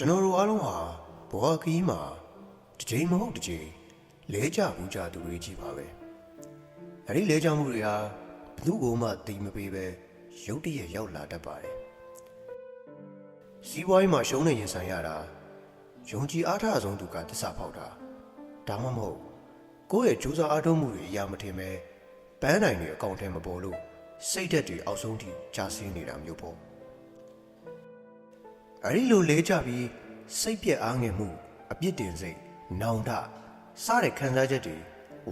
ကျွန်တော်တို့အားလုံးဟာဘဝခီးမှာတစ်ချိန်မဟုတ်တစ်ချိန်လဲကြဘူးကြသူတွေကြီးပါပဲအဲ့ဒီလဲကြမှုတွေဟာဘယ်သူ့ကိုမှတိမ်မပေးပဲရုတ်တရက်ရောက်လာတတ်ပါတယ်စီးပွားရေးမှာရှုံးနေရင်ဆိုင်ရတာယုံကြည်အားထားဆုံးသူကတစ္ဆာဖောက်တာဒါမှမဟုတ်ကိုယ့်ရဲ့ကြိုးစားအားထုတ်မှုတွေအရာမထင်ပဲပန်းနိုင်တွေအကောင့်ထဲမပေါ်လို့စိတ်ဓာတ်တွေအောက်ဆုံးထိကြာဆင်းနေတာမျိုးပေါ့ အဲ့ဒီလိုလဲကြပြီးစိတ်ပြက်အားငယ်မှုအပြစ်တင်စိတ်နောင်တစတဲ့ခံစားချက်တွေ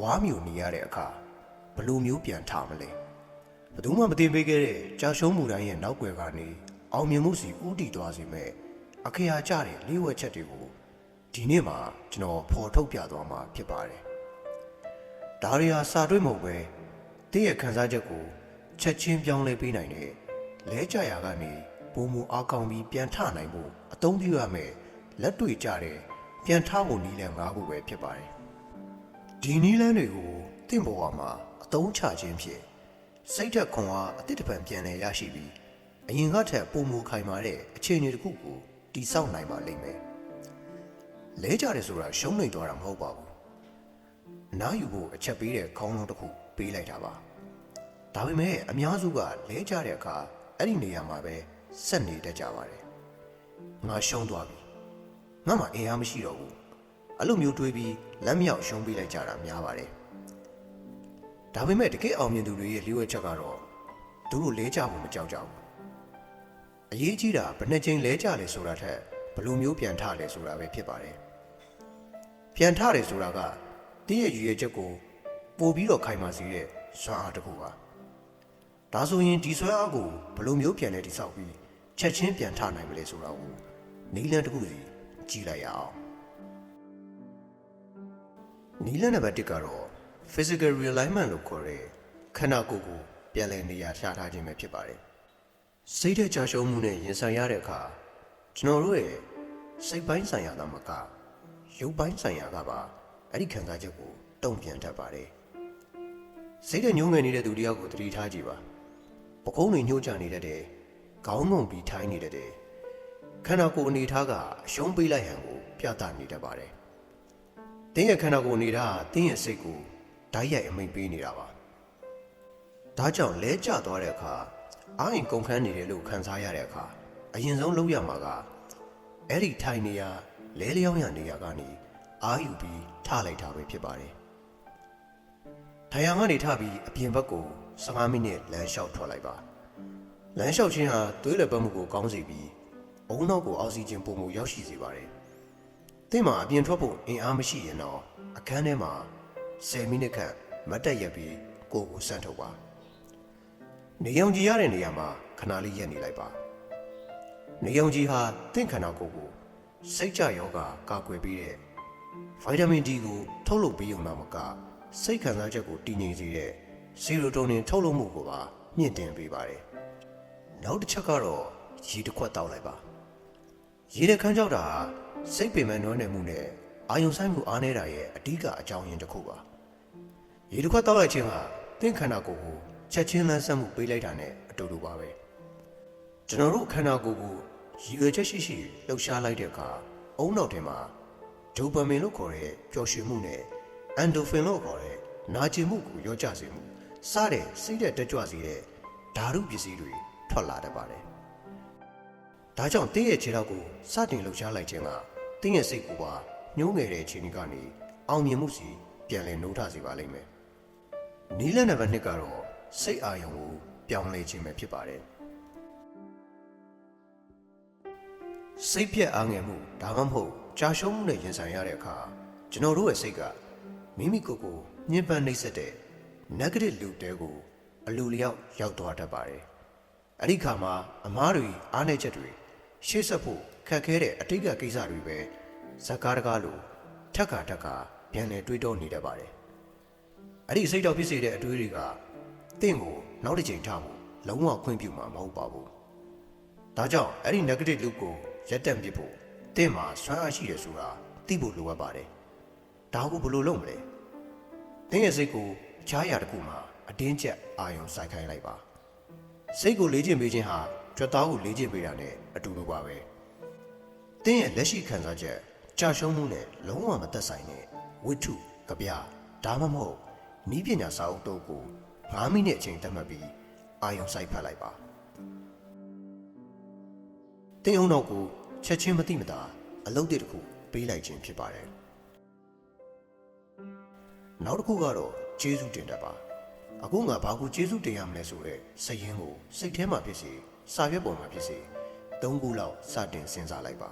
ဝါမျိုးနေရတဲ့အခါဘယ်လိုမျိုးပြန်ထားမလဲဘယ်သူမှမသိပေးခဲ့တဲ့ကြာရှုံးမှုတိုင်းရဲ့နောက်ွယ်ကနေအောင်မြင်မှုစီဥတီသွားစေမဲ့အခရာကျတဲ့လေးဝက်ချက်တွေကိုဒီနေ့မှာကျွန်တော်ဖော်ထုတ်ပြသွားမှာဖြစ်ပါတယ်ဒါရီဟာစာတွေ့မဟုတ်ပဲတည့်ရဲ့ခံစားချက်ကိုချက်ချင်းပြောင်းလဲပေးနိုင်တဲ့လဲကြရာကနေ ပုံမူအားကောင်းပြီးပြန်ထနိုင်ဖို့အသုံးပြုရမယ်လက်တွေ့ကြတဲ့ပြန်ထဖို့နည်းလမ်း၅ခုပဲဖြစ်ပါတယ်ဒီနည်းလမ်းတွေကိုတင့်ပေါ်မှာအသုံးချခြင်းဖြင့်စိတ်ဓာတ်ခွန်အားအတိတ်တပံပြန်လည်ရရှိပြီးအရင်ကထက်ပုံမူခိုင်မာတဲ့အခြေအနေတစ်ခုကိုတည်ဆောက်နိုင်ပါလိမ့်မယ်လဲကြတယ်ဆိုတာရှုံးနေသွားတာမဟုတ်ပါဘူးအနားယူဖို့အချက်ပေးတဲ့ခေါင်းလုံးတစ်ခုပေးလိုက်တာပါဒါပေမဲ့အများစုကလဲကြတဲ့အခါအဲ့ဒီနေရာမှာပဲ ဆက်နေတတ်ကြပါတယ်ငါရှုံးသွားပြီငါမှအင်အားမရှိတော့ဘူးအဲ့လိုမျိုးတွေးပြီးလက်မြောက်ရှုံးပေးလိုက်ကြတာများပါတယ်ဒါပေမဲ့တကယ်အောင်မြင်သူတွေရဲ့လျှို့ဝှက်ချက်ကတော့သူတို့လဲကြဖို့မကြောက်ကြဘူးအရေးကြီးတာဘယ်နှချိန်လဲကြလဲဆိုတာထက်ဘယ်လိုမျိုးပြန်ထလဲဆိုတာပဲဖြစ်ပါတယ်ပြန်ထတယ်ဆိုတာကတည့်ရဲ့ရည်ရွယ်ချက်ကိုပို့ပြီးတော့ခိုင်မာစေတဲ့စွမ်းအားတစ်ခုပါ ဒါဆိုရင်ဒီဆွဲအားကိုဘယ်လိုမျိုးပြန်လဲတိဆောက်ပြီးချက်ချင်းပြန်ထနိုင်မလဲဆိုတာကိုနီလန်တစ်ခုစီကြည့်လိုက်ရအောင်နီလန်နံပါတ်1ကတော့ physical realignment လို့ခေါ်တဲ့ခန္ဓာကိုယ်ကိုပြန်လည်နေရာချထားခြင်းပဲဖြစ်ပါတယ်စိတ်တဲ့ကြာရှုံးမှုနဲ့ရင်ဆိုင်ရတဲ့အခါကျွန်တော်တို့ရဲ့စိတ်ပိုင်းဆိုင်ရာသာမကရုပ်ပိုင်းဆိုင်ရာကပါအဲ့ဒီခံစားချက်ကိုတုံ့ပြန်တတ်ပါတယ်စိတ်တဲ့ညှိုးငယ်နေတဲ့သူတယောက်ကိုသတိထားကြည့်ပါ ပကုံးတွေညှို့ချနေတတ်တယ်ခေါင်းငုံပြီးထိုင်းနေတတ်တယ်ခန္ဓာကိုယ်အနေထားကအရှုံးပေးလိုက်ဟန်ကိုပြသနေတတ်ပါတယ်တင်းရဲ့ခန္ဓာကိုယ်အနေထားကတင်းရဲ့စိတ်ကိုဓာတ်ရိုက်အမိန်ပေးနေတာပါဒါကြောင့်လဲကျသွားတဲ့အခါအာရင်ကုန်ခန်းနေတယ်လို့ခံစားရတဲ့အခါအရင်ဆုံးလုပ်ရမှာကအဲ့ဒီထိုင်နေရလဲလျောင်းရနေရကနေအာယူပြီးထလိုက်တာပဲဖြစ်ပါတယ်ထိုင်ရန်ကနေထပြီးအပြင်ဘက်ကို 15မိနစ်လမ်းလျှောက်ထွက်လိုက်ပါလမ်းလျှောက်ခြင်းဟာသွေးလည်ပတ်မှုကိုကောင်းစေပြီးအုံနောက်ကိုအောက်ဆီဂျင်ပုံမှုရောက်ရှိစေပါတယ်သင်မှာအပြင်ထွက်ဖို့အင်အားမရှိရင်တော့အခန်းထဲမှာ10မိနစ်ခန့်မတ်တက်ရက်ပြီးကိုယ်ကိုစမ်းထုတ်ပါနေရောင်ကြီးရတဲ့နေရာမှာခဏလေးရက်နေလိုက်ပါနေရောင်ကြီးဟာသင်ခန္ဓာကိုယ်ကိုစိတ်ကြယောဂကာကွယ်ပေးတဲ့ဗိုက်တာမင် D ကိုထုတ်လုပ်ပေးုံတော့မကစိတ်ခံစားချက်ကိုတည်ငြိမ်စေတဲ့ ဆီရိုတိုနင်ထုတ်လုပ်မှုကိုပါမြင့်တင်ပေးပါတယ်။နောက်တစ်ချက်ကတော့ရေတစ်ခွက်တောက်လိုက်ပါ။ရေတဲ့ခန်းကြောက်တာဟာစိတ်ပင်ပန်းနွမ်းနယ်မှုနဲ့အာယုံဆိုင်မှုအားနည်းတာရဲ့အဓိကအကြောင်းရင်းတစ်ခုပါ။ရေတစ်ခွက်တောက်လိုက်ခြင်းဟာသင်ခန္ဓာကိုယ်ကိုချက်ချင်းလန်းဆန်းမှုပေးလိုက်တာနဲ့အတူတူပါပဲ။ကျွန်တော်တို့ခန္ဓာကိုယ်ကိုရည်ရွယ်ချက်ရှိရှိလှုပ်ရှားလိုက်တဲ့အခါအုံနောက်ထဲမှာဒိုပါမင်လို့ခေါ်တဲ့ပျော်ရွှင်မှုနဲ့အန်ဒိုဖင်လို့ခေါ်တဲ့နာကျင်မှုကိုရောကြစေမှု စတဲ့စိတ်တဲ့တက်ကြွစေတဲ့ဓာတုပစ္စည်းတွေထွက်လာတတ်ပါတယ်။ဒါကြောင့်တင်းရဲ့ခြေထောက်ကိုစတင်လှုပ်ရှားလိုက်ခြင်းကတင်းရဲ့စိတ်ကိုပါညှိုးငယ်တဲ့ခြေနေကနေအောင်မြင်မှုစီပြန်လည်နှိုးထစေပါလိမ့်မယ်။နီးလနံပါတ်2ကတော့စိတ်အာရုံကိုပြောင်းလဲခြင်းပဲဖြစ်ပါတယ်။စိတ်ပြက်အားငယ်မှုဒါမှမဟုတ်ကြာရှုံးမှုနဲ့ရင်ဆိုင်ရတဲ့အခါကျွန်တော်တို့ရဲ့စိတ်ကမိမိကိုယ်ကိုညှဉ်းပန်းနှိပ်စက်တဲ့ negative loop တဲကိုအလိုလျောက်ရောက်သွားတတ်ပါတယ်။အဲ့ဒီခါမှာအမားတွေအားနည်းချက်တွေရှေ့ဆက်ဖို့ခက်ခဲတဲ့အတိတ်ကကိစ္စတွေပဲဇက်ကားတကားလိုထက်ခါထက်ခါပြန်လည်တွေးတောနေတတ်ပါတယ်။အဲ့ဒီစိတ်တော်ဖြစ်စေတဲ့အတွေးတွေကတင့်ကိုနောက်တစ်ချိန်ထားဖို့လုံးဝခွင့်ပြုမှာမဟုတ်ပါဘူး။ဒါကြောင့်အဲ့ဒီ negative loop ကိုရက်တန့်ပစ်ဖို့တင့်မှာဆွမ်းအားရှိတယ်ဆိုတာသိဖို့လိုအပ်ပါတယ်။ဒါကိုဘယ်လိုလုပ်မလဲ။တင့်ရဲ့စိတ်ကို အခြားအရာတစ်ခုမှာအတင်းကျပ်အာရုံစိုက်ခိုင်းလိုက်ပါ။စိတ်ကိုလေ့ကျင့်ပေးခြင်းဟာကြွက်သားကိုလေ့ကျင့်ပေးတာနဲ့အတူတူပါပဲ။တင်းရဲ့လက်ရှိခံစားချက်ကြာရှုံးမှုနဲ့လုံးဝမသက်ဆိုင်တဲ့ဝိထုကြပြဒါမှမဟုတ်နီးပညာစာအုပ်တို့ကို9မိနစ်အချိန်သတ်မှတ်ပြီးအာယုံစိုက်ဖတ်လိုက်ပါတင်းအောင်တော့ကိုချက်ချင်းမသိမသာအလုပ်တစ်ခုပေးလိုက်ခြင်းဖြစ်ပါတယ်နောက်တစ်ခုကတော့ ကျေးဇူးတင်တတ်ပါအခုငါဘာကိုကျေးဇူးတင်ရမလဲဆိုတော့စည်ရင်းကိုစိတ်ထဲမှာဖြစ်စေစာရွက်ပေါ်မှာဖြစ်စေသုံးခုလောက်စတင်စဉ်းစားလိုက်ပါ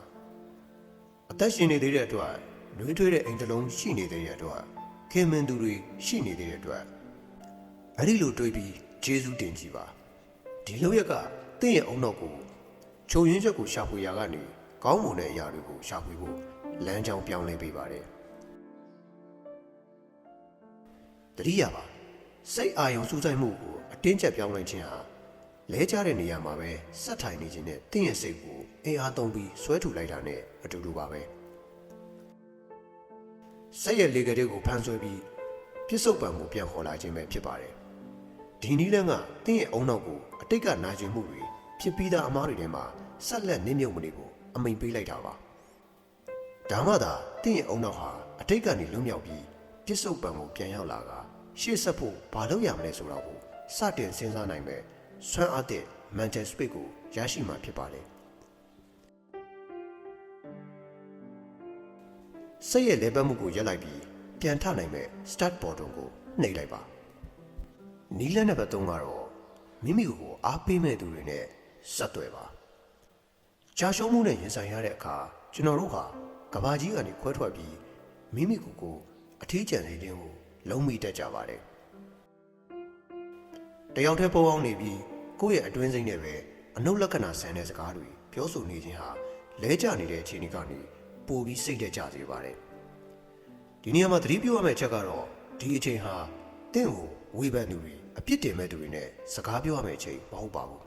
အသက်ရှင်နေသေးတဲ့အတွက်နှွေးထွေးတဲ့အိမ်တစ်လုံးရှိနေသေးတဲ့အတွက်ခင်မင်သူတွေရှိနေသေးတဲ့အတွက်အဲ့ဒီလိုတွေးပြီးဂျေဇူးတင်ကြည့်ပါဒီလောက်ရက်ကတင့်ရဲ့အုံနောက်ကိုခြုံရင်းချက်ကိုရှာဖွေရာကနေကောင်းမွန်တဲ့အရာတွေကိုရှာဖွေဖို့လမ်းကြောင်းပြောင်းလဲပေးပါတယ် တတိယပါစိတ်အာရုံစူးစိုက်မှုကိုအတင်းကျပ်ပြောင်းလဲခြင်းဟာလဲကျတဲ့နေရာမှာပဲဆက်ထိုင်နေခြင်းနဲ့တင့်ရဲ့စိတ်ကိုအင်အားသုံးပြီးဆွဲထုတ်လိုက်တာနဲ့အတူတူပါပဲစိတ်ရဲ့လေကလေးကိုဖမ်းဆွဲပြီးပြစ္ဆုတ်ပံကိုပြန်ခေါ်လာခြင်းပဲဖြစ်ပါတယ်ဒီနည်းလမ်းကတင့်ရဲ့အုံနောက်ကိုအတိတ်ကနာကျင်မှုတွေဖြစ်ပြီးသားအမားတွေထဲမှာဆက်လက်နစ်မြုပ်မနေကိုအမိန်ပေးလိုက်တာပါဒါမှသာတင့်ရဲ့အုံနောက်ဟာအတိတ်ကနေလွတ်မြောက်ပြီး ပြစ္ဆုတ်ပံကိုပြန်ရောက်လာကရှေ့ဆက်ဖို့ဘာလုပ်ရမလဲဆိုတော့ကိုစတင်စဉ်းစားနိုင်မဲ့ဆွမ်းအားတဲ့ mental space ကိုရရှိမှာဖြစ်ပါတယ်စိတ်ရဲ့လေပတ်မှုကိုရက်လိုက်ပြီးပြန်ထနိုင်မဲ့ start button ကိုနှိပ်လိုက်ပါနီးလန်းတဲ့ဘက်သုံးကတော့မိမိကိုယ်အားပေးမဲ့သူတွေနဲ့ဆက်သွယ်ပါကြာရှုံးမှုနဲ့ရင်ဆိုင်ရတဲ့အခါကျွန်တော်တို့ဟာကဘာကြီးကနေခွဲထွက်ပြီးမိမိကိုယ်ကို အထီးကျန်နေခြင်းကိုလုံးမိတတ်ကြပါတယ်တယောက်တည်းပုံအောင်နေပြီးကိုယ့်ရဲ့အတွင်းစိတ်နဲ့ပဲအနုလက္ခဏာဆန်တဲ့စကားတွေပြောဆိုနေခြင်းဟာလဲကျနေတဲ့အခြေအနေကနေပိုပြီးစိတ်တက်ကြစေပါတယ်ဒီနေရာမှာသတိပြုရမယ့်အချက်ကတော့ဒီအချိန်ဟာတင့်ကိုဝေဖန်သူတွေအပြစ်တင်မဲ့သူတွေနဲ့စကားပြောရမယ့်အချိန်မဟုတ်ပါဘူး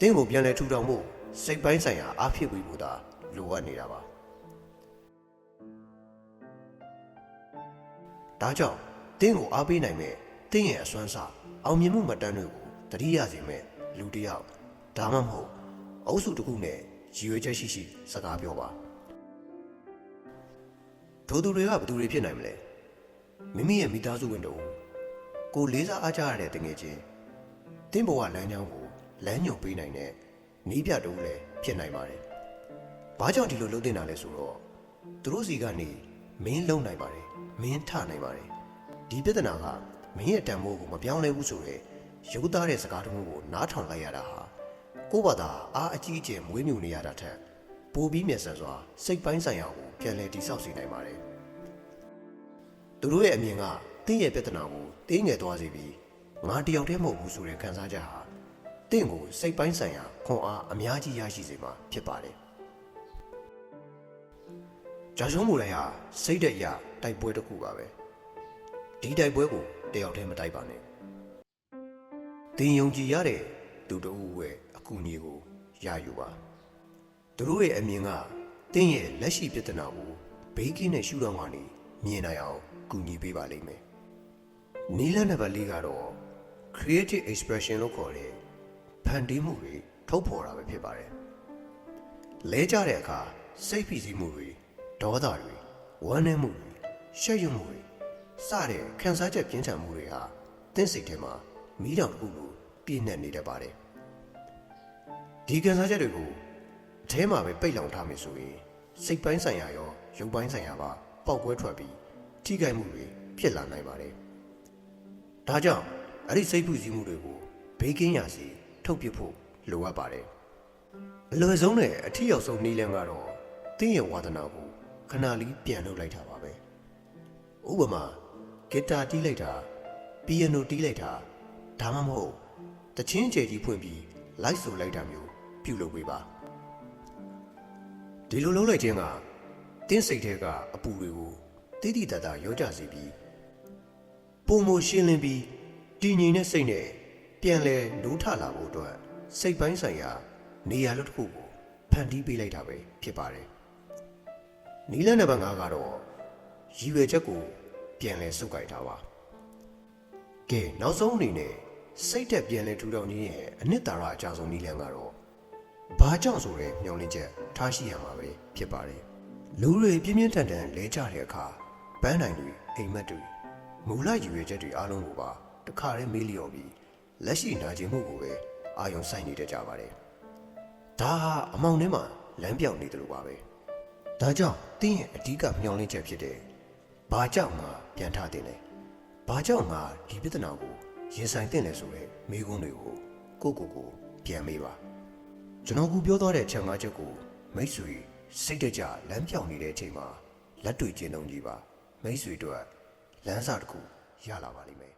တင့်ကိုပြန်လဲထူထောင်ဖို့စိတ်ပိုင်းဆိုင်ရာအားဖြစ်ပြီးဖို့သာလိုအပ်နေတာပါ ဒါကြောင့်တင်းကိုအားပေးနိုင်မဲ့တင်းရဲ့အစွမ်းစားအောင်မြင်မှုမှတ်တမ်းတွေကိုတတိယစီမဲ့လူတစ်ယောက်ဒါမှမဟုတ်အုပ်စုတစ်ခုနဲ့ရည်ရွယ်ချက်ရှိရှိစကားပြောပါဒိုသူတွေကဘယ်သူတွေဖြစ်နိုင်မလဲမိမိရဲ့မိသားစုဝင်တို့ကိုလေးစားအားကြရတဲ့တငယ်ချင်းတင်းဘဝလမ်းကြောင်းကိုလမ်းညွှန်ပေးနိုင်တဲ့နီးပြတူလည်းဖြစ်နိုင်ပါတယ်ဘာကြောင့်ဒီလိုလုပ်တင်တာလဲဆိုတော့သူတို့စီကနေမင်းလုံနိုင်ပါတယ် မင်းထနိုင်ပါတယ်ဒီပြဿနာကမင်းရဲ့တန်ဖိုးကိုမပြောင်းလဲဘူးဆိုတော့ရုပ်သားတဲ့စကားတစ်ခုကိုနားထောင်လိုက်ရတာဟာကိုယ့်ဘာသာအားအကြီးအကျယ်မွေးမြူနေရတာထက်ပိုပြီးမျက်စံစွာစိတ်ပိုင်းဆိုင်ရာကိုပြန်လည်တိဆောက်စေနိုင်ပါတယ်သူတို့ရဲ့အမြင်ကတင်းရဲ့ပြဿနာကိုတင်းငယ်သွားစေပြီးငါတယောက်တည်းမဟုတ်ဘူးဆိုတဲ့ခံစားချက်ဟာတင့်ကိုစိတ်ပိုင်းဆိုင်ရာခွန်အားအများကြီးရရှိစေမှာဖြစ်ပါတယ် ကြာရှုံးမှုလည်းဟာစိတ်သက်ရတိုက်ပွဲတစ်ခုပါပဲဒီတိုက်ပွဲကိုတယောက်တည်းမတိုက်ပါနဲ့တင်ယုံကြည်ရတဲ့သူတို့ရဲ့အကူအညီကိုရယူပါသူတို့ရဲ့အမြင်ကတင်းရဲ့လက်ရှိပြဿနာကိုဘေးကင်းတဲ့ရှုထောင့်ကနေမြင်နိုင်အောင်ကူညီပေးပါလိမ့်မယ်နီလန်နံပါတ်၄ကတော့ creative expression လို့ခေါ်တဲ့ဖန်တီးမှုတွေထုတ်ဖော်တာပဲဖြစ်ပါတယ်လဲကြတဲ့အခါစိတ်ဖိစီးမှုတွေ ဒေါသတွေဝမ်းနည်းမှုတွေရှက်ရွံ့မှုတွေစတဲ့ခံစားချက်ပြင်းထန်မှုတွေဟာတင်းစိတ်ထဲမှာမီးတောင်တစ်ခုလိုပြည့်နှက်နေတတ်ပါတယ်ဒီခံစားချက်တွေကိုအထဲမှာပဲပိတ်လောင်ထားမယ်ဆိုရင်စိတ်ပိုင်းဆိုင်ရာရောရုပ်ပိုင်းဆိုင်ရာပါပေါက်ကွဲထွက်ပြီးထိခိုက်မှုတွေဖြစ်လာနိုင်ပါတယ်ဒါကြောင့်အဲ့ဒီစိတ်ဖိစီးမှုတွေကိုဘေးကင်းရာစီထုတ်ပစ်ဖို့လိုအပ်ပါတယ်အလွယ်ဆုံးနဲ့အထီရောက်ဆုံးနည်းလမ်းကတော့တင်းရဲ့ဝါသနာကို ခဏလေးပြန်လုပ်လိုက်တာပါပဲဥပမာဂီတာတီးလိုက်တာပီယနိုတီးလိုက်တာဒါမှမဟုတ်တချင်းကြဲကြီးဖွင့်ပြီးလိုက်ဆိုလိုက်တာမျိုးပြုလုပ်ပေးပါဒီလိုလုပ်လိုက်ခြင်းကတင်းစိတ်ထဲကအပူတွေကိုတိတိတတ်တာရောကြစေပြီးပုံမရှင်းလင်းပြီးတည်ငြိမ်တဲ့စိတ်နဲ့ပြန်လဲနိုးထလာဖို့အတွက်စိတ်ပိုင်းဆိုင်ရာနေရာတစ်ခုကိုဖန်တီးပေးလိုက်တာပဲဖြစ်ပါတယ် နီလန်နံပါတ်5ကတော့ရည်ရွယ်ချက်ကိုပြန်လဲစုပ်ကိုက်တာပါကဲနောက်ဆုံးအနေနဲ့စိတ်သက်ပြန်လဲထူထောင်ခြင်းရဲ့အနှစ်သာရအကြဆုံးနီလန်ကတော့ဘာကြောင့်ဆိုရဲမျောလင်းချက်ထားရှိရမှာပဲဖြစ်ပါတယ်လူတွေပြင်းပြင်းထန်ထန်လဲကြတဲ့အခါဘန်းနိုင်တွေအိမ်မက်တွေမူလယူရချက်တွေအားလုံးကိုပါတခါတည်းမေးလျော်ပြီးလက်ရှိနာကျင်မှုကိုပဲအာယုံဆိုင်နေတတ်ကြပါတယ်ဒါဟာအမောင်ထဲမှာလမ်းပြောင်နေတယ်လို့ပါပဲ ဒါကြောင့်တင်းရဲ့အဓိကမျောလင်းချက်ဖြစ်တဲ့ဘာကြောင့်မှပြန်ထတင်လဲဘာကြောင့်မှဒီပြဿနာကိုရင်ဆိုင်တင်လဲဆိုရဲမိကုန်းတွေကိုကိုယ့်ကိုယ်ကိုပြန်မေးပါကျွန်တော်ကပြောသွားတဲ့ချက်ငါးချက်ကိုမိတ်ဆွေစိတ်တကြလမ်းပြောင်နေတဲ့အချိန်မှာလက်တွေ့ကျင်းလုံးကြီးပါမိတ်ဆွေတို့လမ်းစာတစ်ခုရလာပါလိမ့်မယ်